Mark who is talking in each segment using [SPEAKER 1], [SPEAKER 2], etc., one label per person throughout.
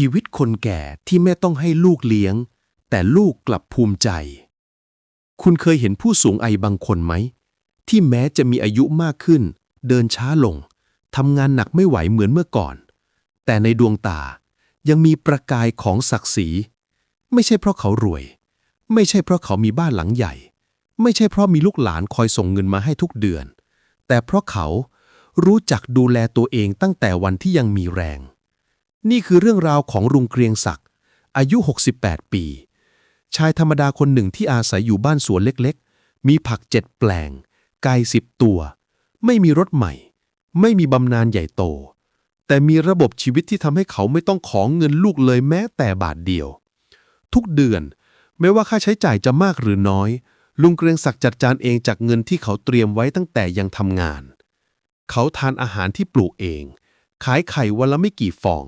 [SPEAKER 1] ชีวิตคนแก่ที่แม่ต้องให้ลูกเลี้ยง แต่ลูกกลับภูมิใจ คุณเคยเห็นผู้สูงอายุบางคนไหม ที่แม้จะมีอายุมากขึ้น เดินช้าลงทำงานหนักไม่ไหวเหมือนเมื่อก่อน แต่ในดวงตายังมีประกายของศักดิ์ศรี ไม่ใช่เพราะเขารวย ไม่ใช่เพราะเขามีบ้านหลังใหญ่ ไม่ใช่เพราะมีลูกหลานคอยส่งเงินมาให้ทุกเดือน แต่เพราะเขารู้จักดูแลตัวเองตั้งแต่วันที่ยังมีแรง นี่คือเรื่องราวของลุงเกรียงศักดิ์อายุ 68 ปี ชายธรรมดาคนหนึ่งที่อาศัยอยู่บ้านสวนเล็กๆ มีผักเจ็ดแปลง ไก่สิบตัว ไม่มีรถใหม่ ไม่มีบำนาญใหญ่โต แต่มีระบบชีวิตที่ทำให้เขาไม่ต้องของเงินลูกเลยแม้แต่บาทเดียว ทุกเดือนไม่ว่าค่าใช้จ่ายจะมากหรือน้อย ลุงเกรียงศักดิ์จัดจานเองจากเงินที่เขาเตรียมไว้ตั้งแต่ยังทำงาน เขาทานอาหารที่ปลูกเอง ขายไข่วันละไม่กี่ฟอง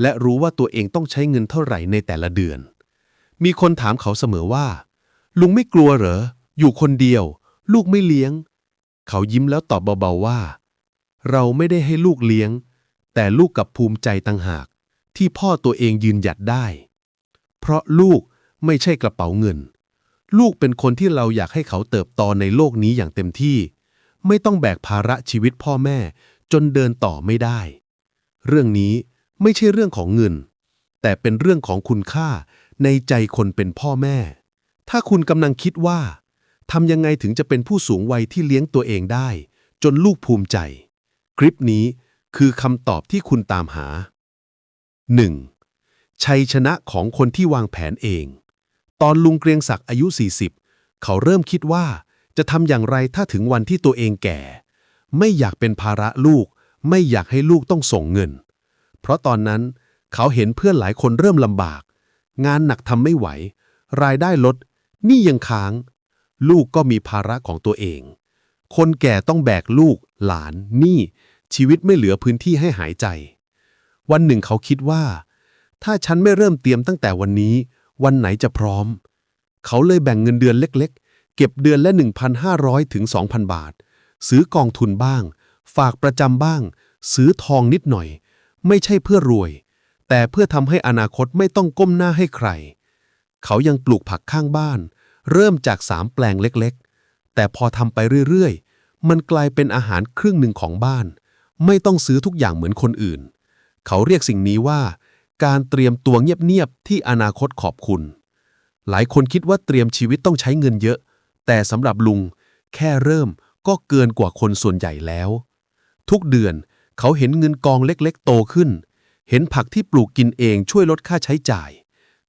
[SPEAKER 1] และรู้ว่าตัวเองต้องใช้เงินเท่าไหร่ในแต่ละเดือน มีคนถามเขาเสมอว่า ลุงไม่กลัวเหรอ อยู่คนเดียว ลูกไม่เลี้ยง เขายิ้มแล้วตอบเบาๆว่า เราไม่ได้ให้ลูกเลี้ยง แต่ลูกกับภูมิใจต่างหาก ที่พ่อตัวเองยืนหยัดได้ เพราะลูกไม่ใช่กระเป๋าเงิน ลูกเป็นคนที่เราอยากให้เขาเติบโตในโลกนี้อย่างเต็มที่ ไม่ต้องแบกภาระชีวิตพ่อแม่จนเดินต่อไม่ได้ เรื่องนี้ ไม่ใช่เรื่องของเงิน แต่เป็นเรื่องของคุณค่าในใจคนเป็นพ่อแม่ ถ้าคุณกำลังคิดว่าทำยังไงถึงจะเป็นผู้สูงวัยที่เลี้ยงตัวเองได้ จนลูกภูมิใจ คลิปนี้คือคำตอบที่คุณตามหา 1. ชัยชนะของคนที่วางแผนเอง ตอนลุงเกรียงศักดิ์อายุ 40 เขาเริ่มคิดว่า จะทำอย่างไรถ้าถึงวันที่ตัวเองแก่ ไม่อยากเป็นภาระลูก ไม่อยากให้ลูกต้องส่งเงิน เพราะตอนนั้นเขาเห็นเพื่อนหลายคนเริ่มลำบาก งานหนักทำไม่ไหว รายได้ลดหนี่ยังค้าง ลูกก็มีภาระของตัวเอง คนแก่ต้องแบกลูก หลานหนี้ชีวิตไม่เหลือพื้นที่ให้หายใจ วันหนึ่งเขาคิดว่า ถ้าฉันไม่เริ่มเตรียมตั้งแต่วันนี้ วันไหนจะพร้อม เขาเลยแบ่งเงินเดือนเล็ก ๆ เก็บเดือนละ 1,500 ถึง 2,000 บาท ซื้อกองทุนบ้าง ฝากประจำบ้าง ซื้อทองนิดหน่อย ไม่ใช่เพื่อรวย แต่เพื่อทำให้อนาคตไม่ต้องก้มหน้าให้ใคร เขายังปลูกผักข้างบ้าน เริ่มจากสามแปลงเล็กๆ แต่พอทำไปเรื่อยๆ มันกลายเป็นอาหารครึ่งหนึ่งของบ้าน ไม่ต้องซื้อทุกอย่างเหมือนคนอื่น เขาเรียกสิ่งนี้ว่า การเตรียมตัวเงียบๆที่อนาคตขอบคุณ หลายคนคิดว่าเตรียมชีวิตต้องใช้เงินเยอะ แต่สำหรับลุง แค่เริ่มก็เกินกว่าคนส่วนใหญ่แล้ว ทุกเดือน เขาเห็นเงินกองเล็กๆ โตขึ้น เห็นผักที่ปลูกกินเองช่วยลดค่าใช้จ่าย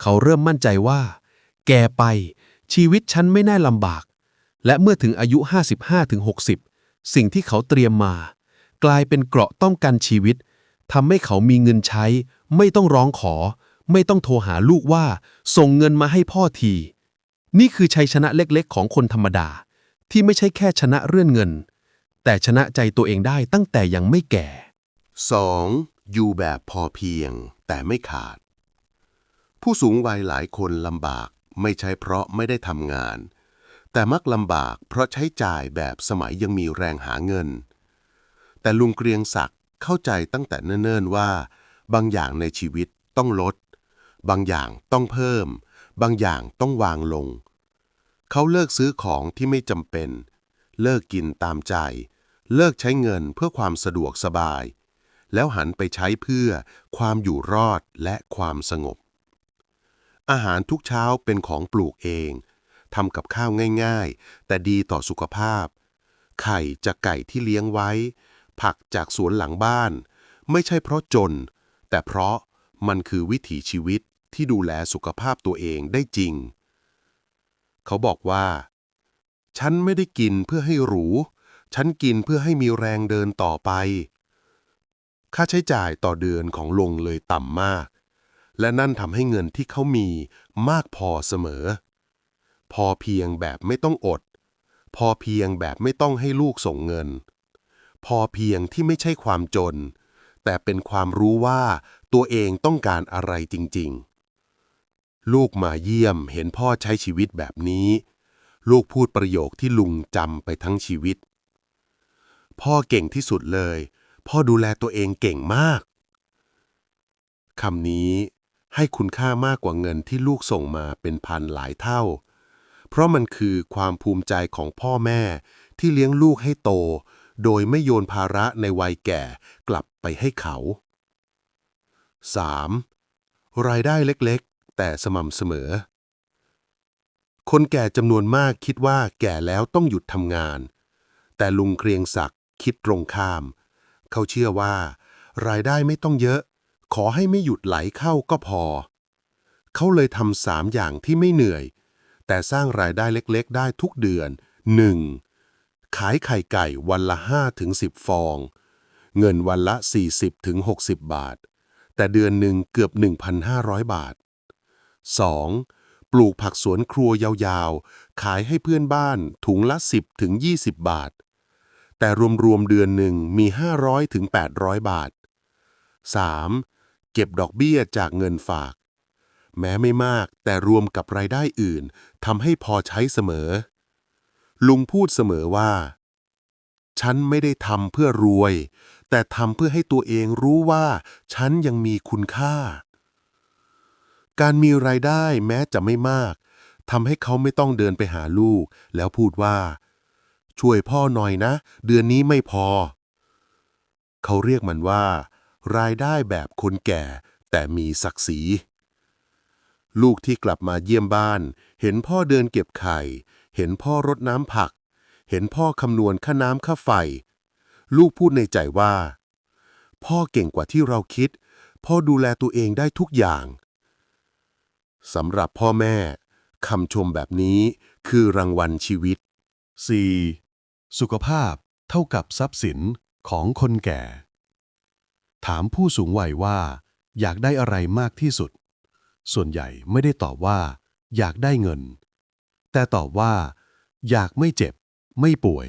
[SPEAKER 1] เขาเริ่มมั่นใจว่า แก่ไป ชีวิตฉันไม่น่าลำบาก และเมื่อถึงอายุ 55-60 สิ่งที่เขาเตรียมมา กลายเป็นเกราะต้องกันชีวิตทำให้เขามีเงินใช้ ไม่ต้องร้องขอ ไม่ต้องโทรหาลูกว่า ส่งเงินมาให้พ่อที นี่คือชัยชนะเล็กๆ ของคนธรรมดา ที่ไม่ใช่แค่ชนะเรื่องเงิน แต่ชนะใจตัวเองได้ตั้งแต่ยังไม่แก่
[SPEAKER 2] 2. อยู่แบบพอเพียง แต่ไม่ขาด ผู้สูงวัยหลายคนลำบากไม่ใช่เพราะไม่ได้ทำงาน แต่มักลำบากเพราะใช้จ่ายแบบสมัยยังมีแรงหาเงิน แต่ลุงเกรียงศักดิ์เข้าใจตั้งแต่เนิ่นๆว่า บางอย่างในชีวิตต้องลด บางอย่างต้องเพิ่ม บางอย่างต้องวางลง เขาเลิกซื้อของที่ไม่จำเป็น เลิกกินตามใจ เลิกใช้เงินเพื่อความสะดวกสบาย แล้วหันไปใช้เพื่อความอยู่รอดและความสงบ อาหารทุกเช้าเป็นของปลูกเองทำกับข้าวง่ายๆ แต่ดีต่อสุขภาพ ไข่จากไก่ที่เลี้ยงไว้ ผักจากสวนหลังบ้าน ไม่ใช่เพราะจน แต่เพราะมันคือวิถีชีวิตที่ดูแลสุขภาพตัวเองได้จริง เขาบอกว่า ฉันไม่ได้กินเพื่อให้หรู ฉันกินเพื่อให้มีแรงเดินต่อไป ค่าใช้จ่ายต่อเดือนของลงเลยต่ำมาก และนั่นทำให้เงินที่เขามีมากพอเสมอ พอเพียงแบบไม่ต้องอด พอเพียงแบบไม่ต้องให้ลูกส่งเงิน พอเพียงที่ไม่ใช่ความจน แต่เป็นความรู้ว่าตัวเองต้องการอะไรจริง ๆ ลูกมาเยี่ยมเห็นพ่อใช้ชีวิตแบบนี้ ลูกพูดประโยคที่ลุงจำไปทั้งชีวิต พ่อเก่งที่สุดเลย พ่อดูแลตัวเองเก่งมากคำนี้ให้คุณค่ามากกว่าเงินที่ลูกส่งมาเป็นพันหลายเท่า เพราะมันคือความภูมิใจของพ่อแม่ที่เลี้ยงลูกให้โต โดยไม่โยนภาระในวัยแก่กลับไปให้เขา 3. รายได้เล็กๆ แต่สม่ำเสมอ คนแก่จำนวนมากคิดว่าแก่แล้วต้องหยุดทำงาน แต่ลุงเกรียงศักดิ์ คิดตรงข้าม เขาเชื่อว่า รายได้ไม่ต้องเยอะ ขอให้ไม่หยุดไหลเข้าก็พอ เขาเลยทำสามอย่างที่ไม่เหนื่อย แต่สร้างรายได้เล็กๆ ได้ทุกเดือน 1. ขายไข่ไก่วันละ5ถึง10 ฟอง เงินวันละ 40ถึง60 บาท แต่เดือนหนึ่งเกือบ 1,500 บาท 2. ปลูกผักสวนครัวยาวๆ ขายให้เพื่อนบ้านถุงละ 10ถึง20 บาท แต่รวมๆเดือนหนึ่งมี 500 ถึง 800 บาท 3. เก็บดอกเบี้ยจากเงินฝาก แม้ไม่มากแต่รวมกับรายได้อื่นทำให้พอใช้เสมอ ลุงพูดเสมอว่า ฉันไม่ได้ทำเพื่อรวย แต่ทำเพื่อให้ตัวเองรู้ว่า ฉันยังมีคุณค่า การมีรายได้แม้จะไม่มากทำให้เขาไม่ต้องเดินไปหาลูก แล้วพูดว่า ช่วยพ่อหน่อยนะ เดือนนี้ไม่พอ เขาเรียกมันว่า รายได้แบบคนแก่ แต่มีศักดิ์ศรีลูกที่กลับมาเยี่ยมบ้าน เห็นพ่อเดินเก็บไข่ เห็นพ่อรดน้ำผัก เห็นพ่อคำนวณค่าน้ำค่าไฟ ลูกพูดในใจว่า พ่อเก่งกว่าที่เราคิด พ่อดูแลตัวเองได้ทุกอย่างสำหรับพ่อแม่คำชมแบบนี้คือรางวัลชีวิต
[SPEAKER 1] 4. สุขภาพเท่ากับทรัพย์สินของคนแก่ ถามผู้สูงวัยว่า อยากได้อะไรมากที่สุด ส่วนใหญ่ไม่ได้ตอบว่า อยากได้เงิน แต่ตอบว่า อยากไม่เจ็บ ไม่ป่วย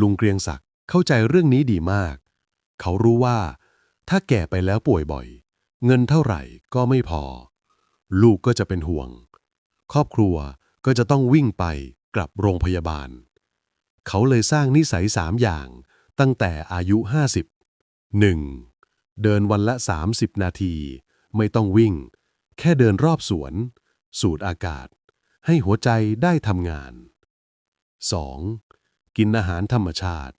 [SPEAKER 1] ลุงเกรียงศักดิ์เข้าใจเรื่องนี้ดีมาก เขารู้ว่า ถ้าแก่ไปแล้วป่วยบ่อย เงินเท่าไหร่ก็ไม่พอ ลูกก็จะเป็นห่วง ครอบครัวก็จะต้องวิ่งไปกลับโรงพยาบาล เขาเลยสร้างนิสัยสามอย่าง ตั้งแต่อายุ 50 1. เดินวันละ 30 นาที ไม่ต้องวิ่ง แค่เดินรอบสวน สูดอากาศ ให้หัวใจได้ทำงาน 2. กินอาหารธรรมชาติ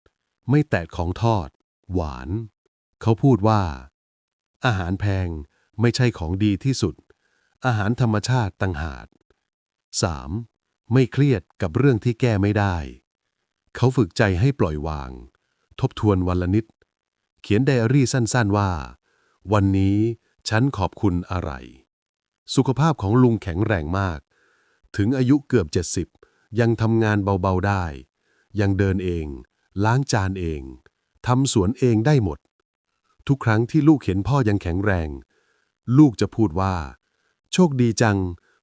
[SPEAKER 1] ไม่แตะของทอด หวาน เขาพูดว่า อาหารแพงไม่ใช่ของดีที่สุด อาหารธรรมชาติต่างหาก 3. ไม่เครียดกับเรื่องที่แก้ไม่ได้ เขาฝึกใจให้ปล่อยวาง ทบทวนวันละนิด เขียนไดอารี่สั้นๆว่า วันนี้ฉันขอบคุณอะไร สุขภาพของลุงแข็งแรงมาก ถึงอายุเกือบ 70 ยังทำงานเบาๆได้ ยังเดินเอง ล้างจานเองทำสวนเองได้หมด ทุกครั้งที่ลูกเห็นพ่อยังแข็งแรง ลูกจะพูดว่า โชคดีจัง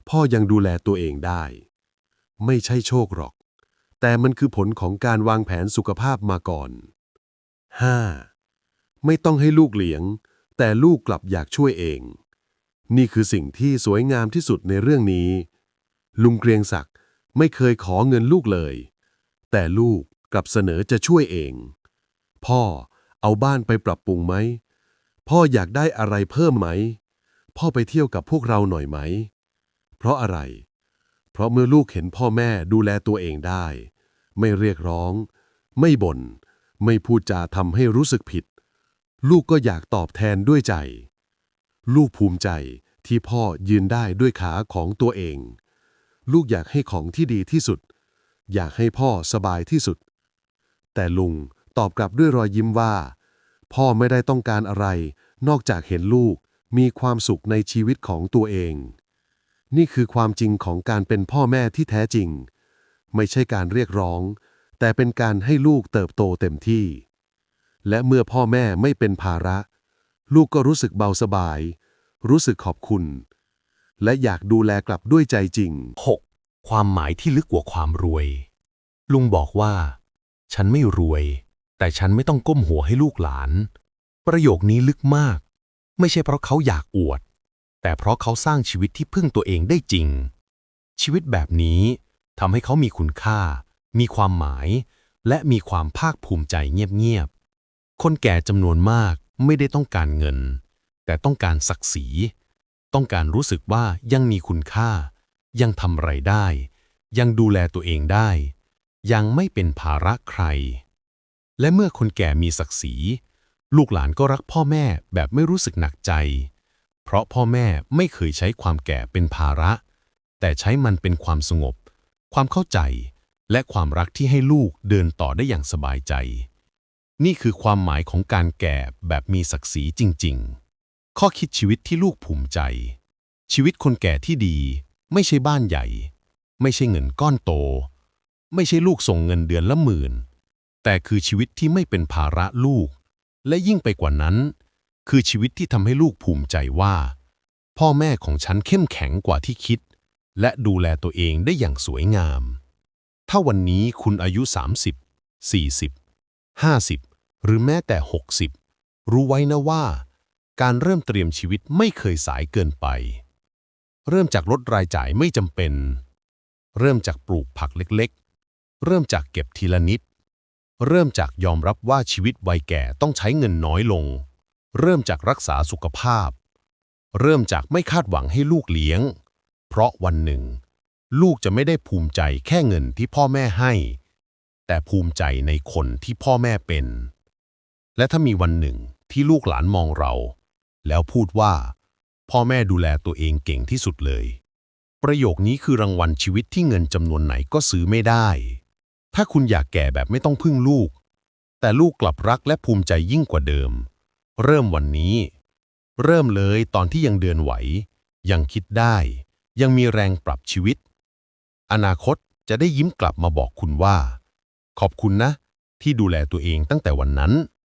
[SPEAKER 1] พ่อยังดูแลตัวเองได้ ไม่ใช่โชคหรอก แต่มันคือผลของการวางแผนสุขภาพมาก่อน 5. ไม่ต้องให้ลูกเลี้ยง แต่ลูกกลับอยากช่วยเอง นี่คือสิ่งที่สวยงามที่สุดในเรื่องนี้ ลุงเกรียงศักดิ์ไม่เคยขอเงินลูกเลย แต่ลูกกลับเสนอจะช่วยเอง พ่อเอาบ้านไปปรับปรุงไหม พ่ออยากได้อะไรเพิ่มไหม พ่อไปเที่ยวกับพวกเราหน่อยไหม เพราะอะไร เพราะเมื่อลูกเห็นพ่อแม่ดูแลตัวเองได้ ไม่เรียกร้อง ไม่บน่น ไม่พูดจาทำให้รู้สึกผิด ลูกก็อยากตอบแทนด้วยใจ ลูกภูมิใจที่พ่อยืนได้ด้วยขาของตัวเอง ลูกอยากให้ของที่ดีที่สุด อยากให้พ่อสบายที่สุด แต่ลุงตอบกลับด้วยรอยยิ้มว่า พ่อไม่ได้ต้องการอะไร นอกจากเห็นลูกมีความสุขในชีวิตของตัวเอง นี่คือความจริงของการเป็นพ่อแม่ที่แท้จริง ไม่ใช่การเรียกร้อง แต่เป็นการให้ลูกเติบโตเต็มที่ และเมื่อพ่อแม่ไม่เป็นภาระ ลูกก็รู้สึกเบาสบาย รู้สึกขอบคุณ และอยากดูแลกลับด้วยใจจริง
[SPEAKER 3] 6. ความหมายที่ลึกกว่าความรวย ลุงบอกว่า ฉันไม่รวย แต่ฉันไม่ต้องก้มหัวให้ลูกหลาน ประโยคนี้ลึกมาก ไม่ใช่เพราะเขาอยากอวด แต่เพราะเขาสร้างชีวิตที่พึ่งตัวเองได้จริง ชีวิตแบบนี้ ทำให้เขามีคุณค่า มีความหมาย และมีความภาคภูมิใจเงียบๆ คนแก่จำนวนมากไม่ได้ต้องการเงิน แต่
[SPEAKER 1] ต่ต้องการศักดิ์ศรี ต้องการรู้สึกว่ายังมีคุณค่า ยังทำอะไรได้ ยังดูแลตัวเองได้ ยังไม่เป็นภาระใคร และเมื่อคนแก่มีศักดิ์ศรี ลูกหลานก็รักพ่อแม่แบบไม่รู้สึกหนักใจ เพราะพ่อแม่ไม่เคยใช้ความแก่เป็นภาระ แต่ใช้มันเป็นความสงบ ความเข้าใจ และความรักที่ให้ลูกเดินต่อได้อย่างสบายใจ นี่คือความหมายของการแก่แบบมีศักดิ์ศรีจริง ๆ ข้อคิดชีวิตที่ลูกภูมิใจ ชีวิตคนแก่ที่ดี ไม่ใช่บ้านใหญ่ ไม่ใช่เงินก้อนโต ไม่ใช่ลูกส่งเงินเดือนละหมื่น แต่คือชีวิตที่ไม่เป็นภาระลูก และยิ่งไปกว่านั้น คือชีวิตที่ทำให้ลูกภูมิใจว่า พ่อแม่ของฉันเข้มแข็งกว่าที่คิด และดูแลตัวเองได้อย่างสวยงาม ถ้าวันนี้คุณอายุ 30 40 50 หรือแม้แต่ 60 รู้ไว้นะว่า การเริ่มเตรียมชีวิตไม่เคยสายเกินไป เริ่มจากลดรายจ่ายไม่จำเป็น เริ่มจากปลูกผักเล็กๆ เริ่มจากเก็บทีละนิด เริ่มจากยอมรับว่าชีวิตวัยแก่ต้องใช้เงินน้อยลง เริ่มจากรักษาสุขภาพ เริ่มจากไม่คาดหวังให้ลูกเลี้ยง เพราะวันหนึ่ง ลูกจะไม่ได้ภูมิใจแค่เงินที่พ่อแม่ให้ แต่ภูมิใจในคนที่พ่อแม่เป็น และถ้ามีวันหนึ่งที่ลูกหลานมองเรา แล้วพูดว่า พ่อแม่ดูแลตัวเองเก่งที่สุดเลย ประโยคนี้คือรางวัลชีวิตที่เงินจำนวนไหนก็ซื้อไม่ได้ ถ้าคุณอยากแก่แบบไม่ต้องพึ่งลูก แต่ลูกกลับรักและภูมิใจยิ่งกว่าเดิม เริ่มวันนี้ เริ่มเลยตอนที่ยังเดินไหว ยังคิดได้ ยังมีแรงปรับชีวิต อนาคตจะได้ยิ้มกลับมาบอกคุณว่า ขอบคุณนะ ที่ดูแลตัวเองตั้งแต่วันนั้น